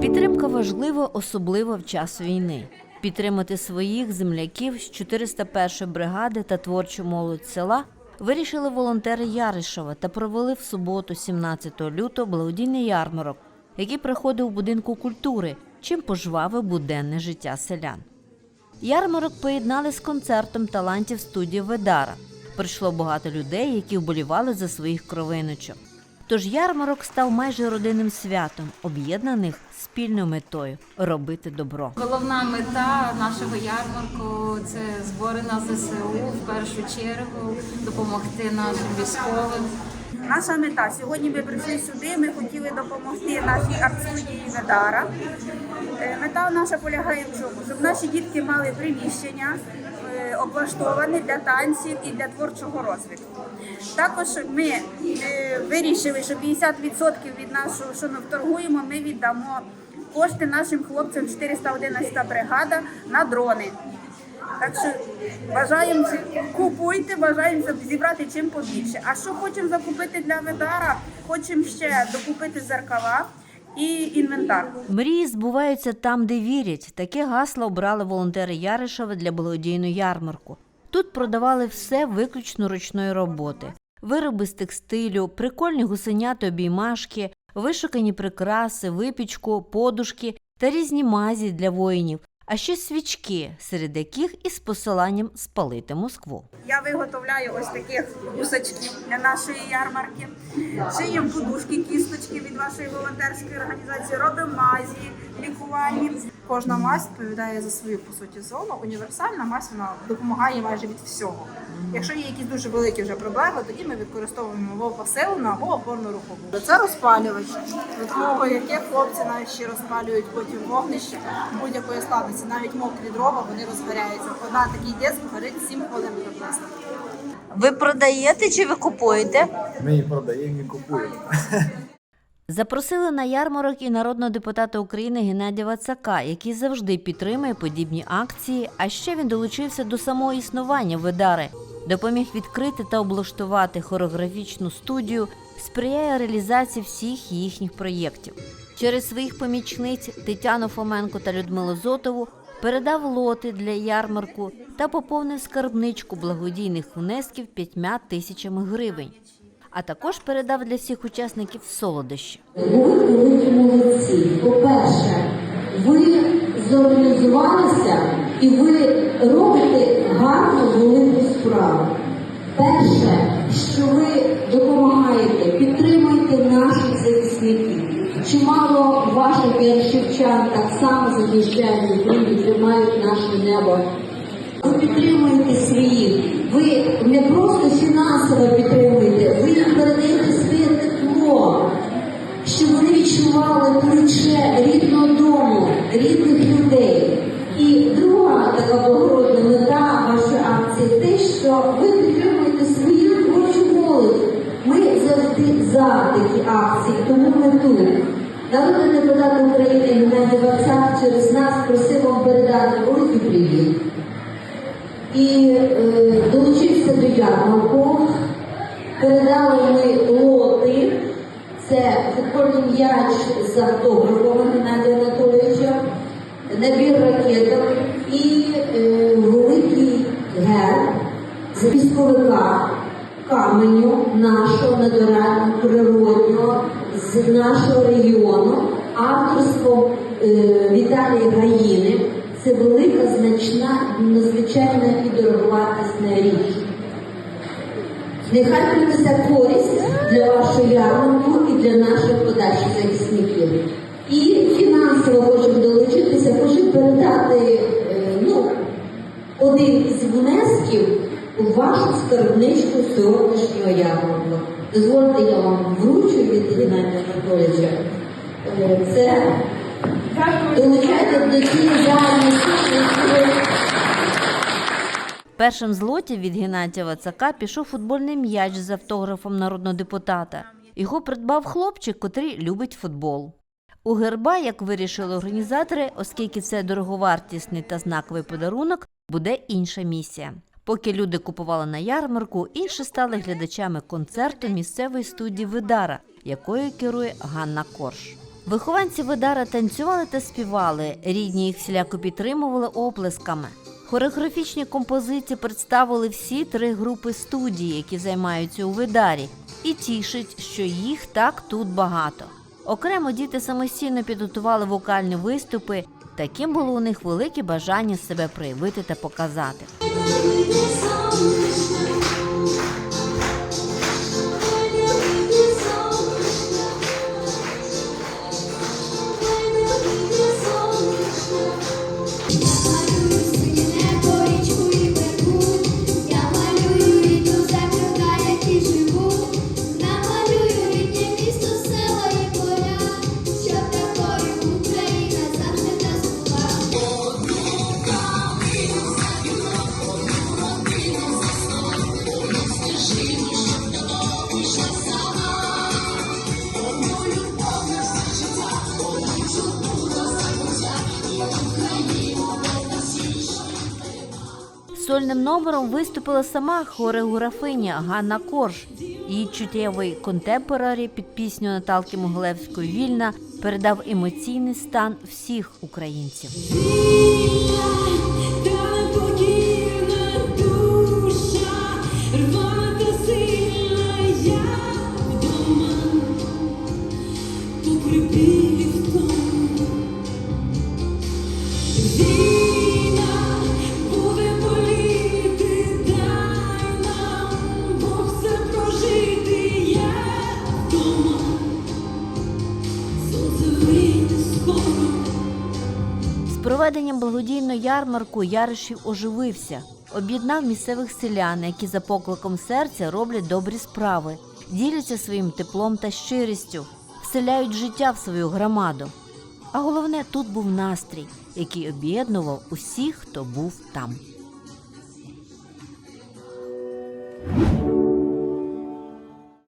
Підтримка важлива, особливо в час війни. Підтримати своїх земляків з 401 бригади та творчу молодь села вирішили волонтери Яришева та провели в суботу, 17 лютого, благодійний ярмарок, який проходив у будинку культури, чим пожвавив буденне життя селян. Ярмарок поєднали з концертом талантів студії Ведара. Прийшло багато людей, які вболівали за своїх кровиночок. Тож ярмарок став майже родинним святом, об'єднаних спільною метою робити добро. Головна мета нашого ярмарку це збори на ЗСУ в першу чергу, допомогти нашим військовим. Наша мета сьогодні ми прийшли сюди. Ми хотіли допомогти нашій арт-студії Ведара. Е, Мета наша полягає в чому? Щоб наші дітки мали приміщення облаштоване для танців і для творчого розвитку. Також ми е, вирішили, що 50% від нашого, що ми торгуємо, ми віддамо кошти нашим хлопцям 411 бригада на дрони. Так що бажаємо купуйте, бажаємо зібрати чим побільше. А що хочемо закупити для Ведара? Хочемо ще докупити зеркала і інвентар. Мрії збуваються там, де вірять. Таке гасло обрали волонтери Яришева для благодійної ярмарку. Тут продавали все виключно ручної роботи: вироби з текстилю, прикольні гусеняти обіймашки, вишукані прикраси, випічку, подушки та різні мазі для воїнів, а ще свічки, серед яких із посиланням спалити Москву. Я виготовляю ось таких гусачків для нашої ярмарки. Шиємо подушки, кісточки від вашої волонтерської організації, родомазі, мазі, лікувальні. Кожна мазь відповідає за свою по суті зону. Універсальна мазь вона допомагає майже від всього. Якщо є якісь дуже великі вже проблеми, тоді ми використовуємо або посилену, або опорну рухову. Це розпалювач, за допомогою яких хлопці навіть ще розпалюють потім вогнище будь-якої складності, навіть мокрі дрова вони розгоряються. Одна такий диск горить 7 хвилин приблизно. Ви продаєте чи ви купуєте? Ми продаємо і купуємо. Запросили на ярмарок і народного депутата України Геннадія Вацака, який завжди підтримує подібні акції. А ще він долучився до самого існування Ведари, допоміг відкрити та облаштувати хореографічну студію, сприяє реалізації всіх їхніх проєктів. Через своїх помічниць Тетяну Фоменко та Людмилу Зотову передав лоти для ярмарку та поповнив скарбничку благодійних внесків п'ятьма тисячами гривень. А також передав для всіх учасників солодощі. Ви великі молодці. По-перше, ви зорганізувалися і ви робите гарну велику справу. Перше, що ви допомагаєте, підтримуєте наших захисників. Чимало ваших яршівчан так само захищають Україну, тримають наше небо. Ви підтримуєте своїх. Ви не просто фінансово підтримуєте, що ви підтримуєте свою творчу молодь. Ми завжди за такі акції, тому ми тут. Народний депутат України Геннадій Вацак через нас просив вам передати великий привіт і е, долучився до ярмарку. Передали ми лоти. Це футбольний м'яч з автографом Геннадія Анатолійовича, набір ракеток з каменю нашого натурального природнього з нашого регіону, авторство е, Віталія Гаїни. Це велика, значна, надзвичайна і дороговартісна річ. Нехай принесе користь для вашої ярмарку і для наших подальших захисників. І фінансово хочемо долучитися, хочу передати е, ну, один із внесків у вашу скарбничку сьогоднішнього ярмарку. Дозвольте, я вам вручу від Геннадія Анатолійовича. Це долучайте до цієї загальної Першим з лотів від Геннадія Вацака пішов футбольний м'яч з автографом народного депутата. Його придбав хлопчик, котрий любить футбол. У герба, як вирішили організатори, оскільки це дороговартісний та знаковий подарунок, буде інша місія. Поки люди купували на ярмарку, інші стали глядачами концерту місцевої студії Видара, якою керує Ганна Корж. Вихованці Видара танцювали та співали, рідні їх всіляко підтримували оплесками. Хореографічні композиції представили всі три групи студії, які займаються у Видарі, і тішить, що їх так тут багато. Окремо діти самостійно підготували вокальні виступи. Таким було у них велике бажання себе проявити та показати. Сольним номером виступила сама хореографиня Ганна Корж. Її чуттєвий контемпорарі під пісню Наталки Могилевської Вільна передав емоційний стан всіх українців. Та покірна проведенням благодійного ярмарку Яришів оживився, об'єднав місцевих селян, які за покликом серця роблять добрі справи, діляться своїм теплом та щирістю, вселяють життя в свою громаду. А головне, тут був настрій, який об'єднував усіх, хто був там.